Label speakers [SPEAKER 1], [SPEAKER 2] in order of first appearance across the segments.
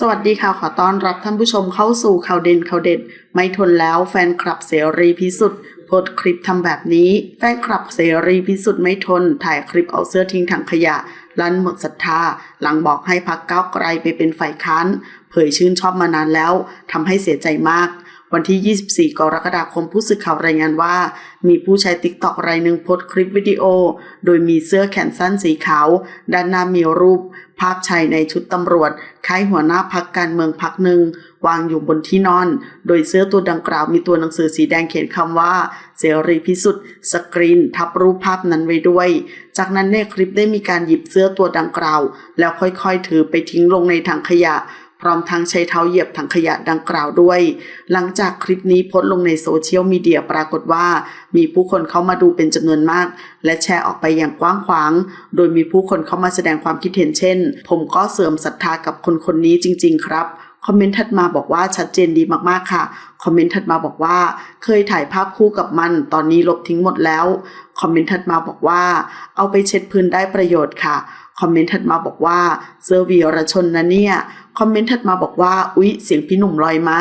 [SPEAKER 1] สวัสดีค่ะ ขอต้อนรับท่านผู้ชมเข้าสู่ข่าวเด่นข่าวเด็ด ไม่ทนแล้วแฟนคลับเสรีพิสุทธิ์โพสคลิปทำแบบนี้ แฟนคลับเสรีพิสุทธิ์ไม่ทน ถ่ายคลิปเอาเสื้อทิ้งถังขยะ ลั่นหมดศรัทธา หลังบอกให้พักก้าวไกลไปเป็นฝ่ายค้าน เผยชื่นชอบมานานแล้วทำให้เสียใจมาก วันที่ 24 กรกฎาคมผู้สื่อข่าวรายงานว่า มีผู้ใช้ติ๊กต็อกรายหนึ่งโพสต์คลิปวิดีโอ โดยมีเสื้อแขนสั้นสีขาว ด้านหน้ามีรูป ภาพชายในชุดตำรวจคล้ายหัวหน้าพักการเมืองพักหนึ่ง วางอยู่บนที่นอน โดยเสื้อตัวดังกล่าวมีตัวหนังสือสีแดงเขียนคำว่า เสรีพิสุทธิ์สกรีน ทับรูปภาพนั้นไว้ด้วย จากนั้นในคลิปได้มีการหยิบเสื้อตัวดังกล่าว แล้วค่อยๆ ถือไปทิ้งลงในถังขยะ พร้อมทั้งใช้เท้าเหยียบถังขยะดังกล่าวด้วย หลังจากคลิปนี้โพสต์ลงในโซเชียลมีเดียปรากฏว่า มีผู้คนเข้ามาดูเป็นจำนวนมาก และแชร์ออกไปอย่างกว้างขวาง โดยมีผู้คนเข้ามาแสดงความคิดเห็นเช่น ผมก็เสื่อมศรัทธากับคนคนนี้จริง ๆ ครับ คอมเมนต์ถัดมาบอกว่าชัดเจนดีมากๆค่ะ คอมเมนต์ถัดมาบอกว่า เคยถ่ายภาพคู่กับมัน ตอนนี้ลบทิ้งหมดแล้ว คอมเมนต์ถัดมาบอกว่า เอาไปเช็ดพื้นได้ประโยชน์ค่ะ คอมเมนต์ถัดมาบอกว่าเซอร์วีรชนนะเนี่ย คอมเมนต์ถัดมาบอกว่า อุ๊ย เสียงพี่หนุ่มลอยมา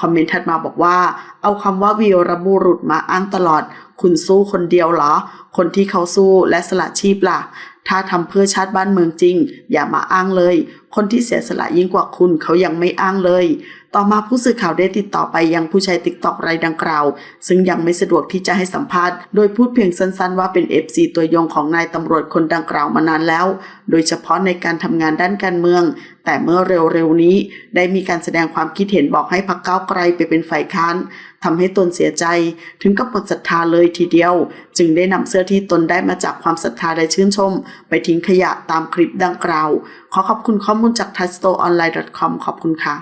[SPEAKER 1] คอมเมนต์ถัดมาบอกว่า เอาคำว่าวีรบุรุษมาอ้างตลอด คุณสู้คนเดียวเหรอ คนที่เขาสู้และสละชีพล่ะ ถ้าทำเพื่อชาติบ้านเมืองจริง อย่ามาอ้างเลย คนที่เสียสละยิ่งกว่าคุณเขายังไม่อ้างเลย ต่อมาผู้สื่อข่าวได้ติดต่อไปยังผู้ใช้ติ๊กต็อกรายดังกล่าว ซึ่งยังไม่สะดวกที่จะให้สัมภาษณ์ โดยพูดเพียงสั้นๆ ว่าเป็น FC ตัวยงของนายตำรวจคนดังกล่าวมานานแล้ว โดยเฉพาะในการทำงานด้านการเมือง แต่เมื่อเร็วๆนี้ ได้มีการแสดงความคิดเห็นบอกให้พักเก้าไกลไปเป็นฝ่ายค้านทำให้ตนเสียใจ ถึงกับหมดศรัทธาเลยทีเดียว จึงได้นำเสื้อที่ตนได้มาจากความศรัทธาและชื่นชม ไปทิ้งขยะตามคลิปดังกล่าว ขอขอบคุณข้อมูลจาก t a s t o o n l i n e c o m ขอบคุณค่ะ